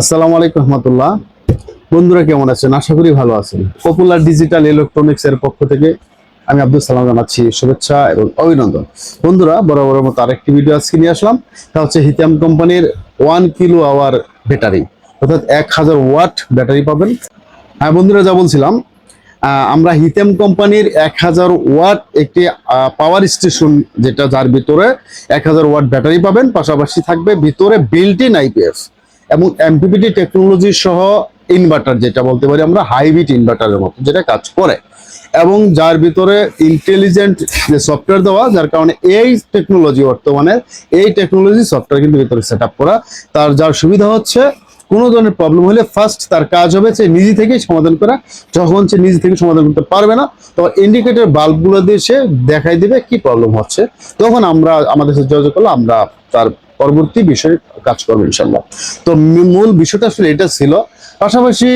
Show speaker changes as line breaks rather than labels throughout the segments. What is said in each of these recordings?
আসসালামু আলাইকুম রহমতুল্লাহ। বন্ধুরা কেমন আছেন? আশা করি ভালো আছেন। পপুলার ডিজিটাল ইলেকট্রনিক্স এর পক্ষ থেকে আমি আব্দুল সালাম জানাচ্ছি শুভেচ্ছা এবং অভিনন্দন। বন্ধুরা, বরাবরের মতো আরেকটি ভিডিও আজকে নিয়ে আসলাম। তা হচ্ছে হিতাম কোম্পানির ওয়ান কিলো আওয়ার ব্যাটারি অর্থাৎ এক হাজার ওয়াট ব্যাটারি পাবেন। হ্যাঁ বন্ধুরা, যা বলছিলাম আমরা হিতেম কোম্পানির এক হাজার ওয়াট একটি পাওয়ার স্টেশন যেটা যার ভিতরে এক হাজার ওয়াট ব্যাটারি পাবেন, পাশাপাশি থাকবে ভিতরে বিল্ট ইন এবং এমপিপিটি টেকনোলজি সহ ইনভার্টার যেটা বলতে পারি আমরা হাইব্রিড ইনভার্টারের মতো, যেটা কাজ করে। এবং যার ভিতরে ইন্টেলিজেন্ট যে সফটওয়্যার দেওয়া, যার কারণে এই টেকনোলজি বর্তমানে, এই টেকনোলজি সফটওয়্যার কিন্তু ভিতরে সেট করা, তার যার সুবিধা হচ্ছে কোনো ধরনের প্রবলেম হলে ফার্স্ট তার কাজ হবে সে নিজে থেকেই সমাধান করা, যখন সে নিজে থেকে সমাধান করতে পারবে না, তখন ইন্ডিকেটর বাল্বগুলো দিয়ে সে দেখাই দিবে কি প্রবলেম হচ্ছে। তখন আমরা, আমাদের সাথে যোগাযোগ করলে আমরা তার পরবর্তী বিষয়ে কাজ করব ইনশাল্লাহ তো মূল বিষয়টা আসলে এটা ছিল। পাশাপাশি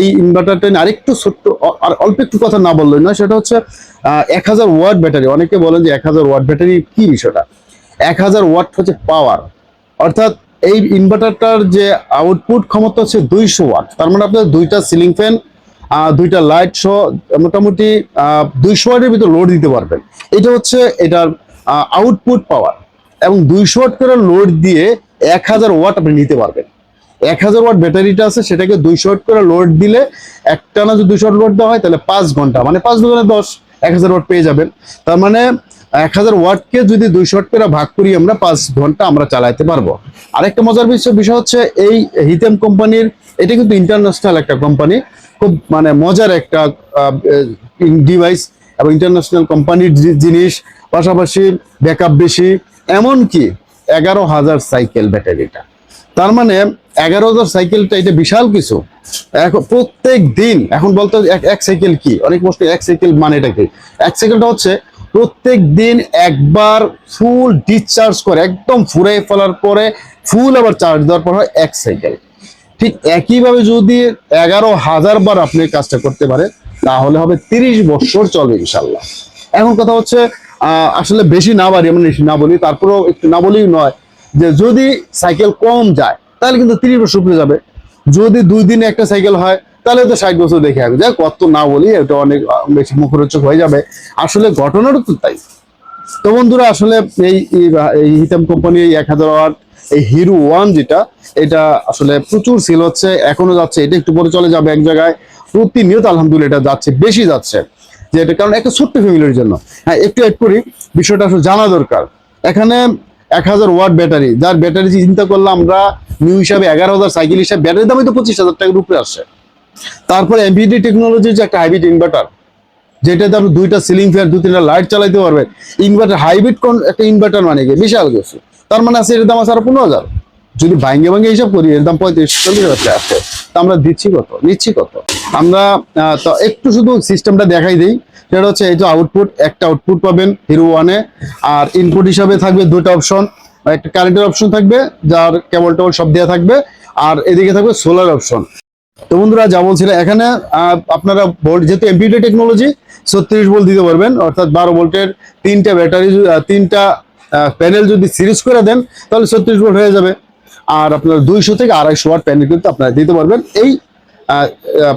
এই ইনভার্টারটা নিয়ে আরেকটু ছোট্ট আর অল্প একটু কথা না বললেই না সেটা হচ্ছে এক হাজার ওয়াট ব্যাটারি। অনেকে বলেন যে এক হাজার ওয়াট ব্যাটারি কি বিষয়টা? এক হাজার ওয়াট হচ্ছে পাওয়ার অর্থাৎ এই ইনভার্টারটার যে আউটপুট ক্ষমতা হচ্ছে দুইশো ওয়াট। তার মানে আপনার দুইটা সিলিং ফ্যান দুইটা লাইট সহ মোটামুটি দুইশো ওয়াটের ভিতর লোড দিতে পারবেন। এটা হচ্ছে এটার আউটপুট পাওয়ার এবং দুইশো ওয়াট করে লোড দিয়ে এক হাজার ওয়াট আপনি নিতে পারবেন। এক হাজার ওয়াট ব্যাটারিটা আছে, সেটাকে দুইশো ওয়াট করে লোড দিলে একটা না যদি দুইশো ওয়াট লোড দেওয়া হয়, তাহলে পাঁচ ঘণ্টা মানে পাঁচ দুগুণে দশ, এক হাজার ওয়াট পেয়ে যাবেন। তার মানে এক হাজার ওয়াটকে যদি দুইশো ওয়াট করে ভাগ করি আমরা, পাঁচ ঘণ্টা আমরা চালাতে পারব। আরেকটা মজার বিষয় বিষয় হচ্ছে এই হিতেম কোম্পানির, এটা কিন্তু ইন্টারন্যাশনাল একটা কোম্পানি, খুব মানে মজার একটা ডিভাইস এবং ইন্টারন্যাশনাল কোম্পানির জিনিস। পাশাপাশি ব্যাকআপ বেশি এমনকি এগারো হাজার সাইকেল ব্যাটারিটা। তার মানে এগারো হাজার সাইকেলটা এটা বিশাল কিছু। এখন প্রত্যেক দিন, এখন বলতে এক সাইকেল কি? অনেক মুশকিল, এক সাইকেল মানে এটা কি? এক সাইকেলটা হচ্ছে প্রত্যেক দিন একবার ফুল ডিসচার্জ করে, একদম ফুরাই ফেলার পরে ফুল আবার চার্জ দেওয়ার পর হয় এক সাইকেল। ঠিক একইভাবে যদি এগারো হাজার বার আপনি কাজটা করতে পারেন, তাহলে হবে তিরিশ বছর চলবে ইনশাল্লাহ। এখন কথা হচ্ছে আসলে বেশি না বাড়ি বেশি না বলি, তারপরেও একটু না বলেই নয় যে যদি সাইকেল কম যায়, তাহলে কিন্তু তিরিশ বছর উপরে যাবে। যদি দুই দিনে একটা সাইকেল হয়, তাহলে তো ষাট বছর দেখে আসবে। যাক কত না বলি, এটা অনেক বেশি মুখরোচক হয়ে যাবে। আসলে ঘটনাটা তো তাই। তো বন্ধুরা, আসলে এই, এই- হিতাম কোম্পানি এক হাজার ওয়াট, এই হিরো ওয়ান যেটা, এটা আসলে প্রচুর সেল হচ্ছে, এখনও যাচ্ছে। এটা একটু পরে চলে যাবে এক জায়গায়। প্রতিনিয়ত আলহামদুলিল্লাহ এটা যাচ্ছে, বেশি যাচ্ছে। যে এটা, কারণ একটা ছোট্ট ফ্যামিলির জন্য। হ্যাঁ একটু এড করি, বিষয়টা আসলে জানা দরকার। এখানে এক হাজার ওয়াট ব্যাটারি, যার ব্যাটারি চিন্তা করলে আমরা নিউ হিসাবে এগারো হাজার সাইকেল হিসাবে ব্যাটারির দামই তো পঁচিশ হাজার টাকার উপরে আসছে। তারপরে এমপিডি টেকনোলজির যে একটা হাইব্রিড ইনভার্টার যেটাতে আপনি দুইটা সিলিং ফ্যান দু তিনটা লাইট চালাইতে পারবেন। ইনভার্টার হাইব্রিড কোন, একটা ইনভার্টার মানে কি? বিশাল কিছু। তার মানে আছে এর দাম আছে আরও পনেরো হাজার। যদি ভাঙ্গে ভাঙ্গে হিসাব করি, এর দাম পঁয়ত্রিশ, চল্লিশ হাজার টাকা আছে তা আমরা দিচ্ছি কত? নিচ্ছি কত? আমরা তো একটু শুধু সিস্টেমটা দেখাই দিই। সেটা হচ্ছে এই যে আউটপুট একটা আউটপুট পাবেন হিরো ওয়ানে আর ইনপুট হিসাবে থাকবে দুটো অপশন একটা কারেন্টের অপশন থাকবে, যার কেবল টেবল সব দেওয়া থাকবে। আর এদিকে থাকবে সোলার অপশন তো বন্ধুরা, যা বলছিলাম এখানে আপনারা ভোল্ট যেহেতু এমপিডি টেকনোলজি ছত্রিশ ভোল্ট দিতে পারবেন, অর্থাৎ বারো ভোল্টের তিনটা ব্যাটারি তিনটা প্যানেল যদি সিরিজ করে দেন, তাহলে ছত্রিশ ভোল্ট হয়ে যাবে। আর আপনার দুইশো থেকে আড়াইশো ওয়াট প্যানেল কিন্তু আপনারা দিতে পারবেন। এই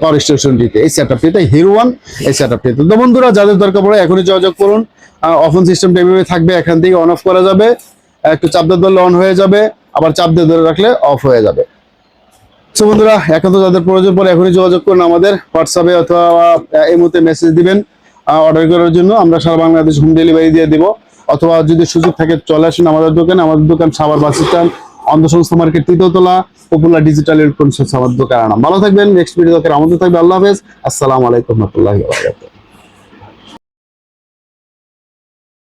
পাওয়ার স্টেশনটিতে এই সেট আপটিতে হিরো ওয়ান এই সেট আপটিতে তো বন্ধুরা, যাদের দরকার পড়ে এখনই যোগাযোগ করুন। অফন সিস্টেমটা এভাবে থাকবে, এখান থেকে অন অফ করা যাবে। একটু চাপ দিয়ে ধরলে অন হয়ে যাবে, আবার চাপ দিয়ে ধরে রাখলে অফ হয়ে যাবে। সো বন্ধুরা, এখন তো যাদের প্রয়োজন পড়ে এখনই যোগাযোগ করুন আমাদের হোয়াটসঅ্যাপে অথবা এই মুহূর্তে মেসেজ দিবেন। অর্ডার করার জন্য আমরা সারা বাংলাদেশ হোম ডেলিভারি দিয়ে দিব। অথবা যদি সুযোগ থাকে চলে আসুন আমাদের দোকানে। আমাদের দোকান সাবার বাস স্ট্যান্ড অন্ধ সংস্থা মার্কেট তৃতীয়তলা পপুলার ডিজিটাল ইলেকট্রনিক্স আমার দোকান আনাম ভালো থাকবেন নেক্সট ভিডিও আমাদের থাকবে। আল্লাহ হাফেজ। আসসালামু আলাইকুম রহমতুল্লাহি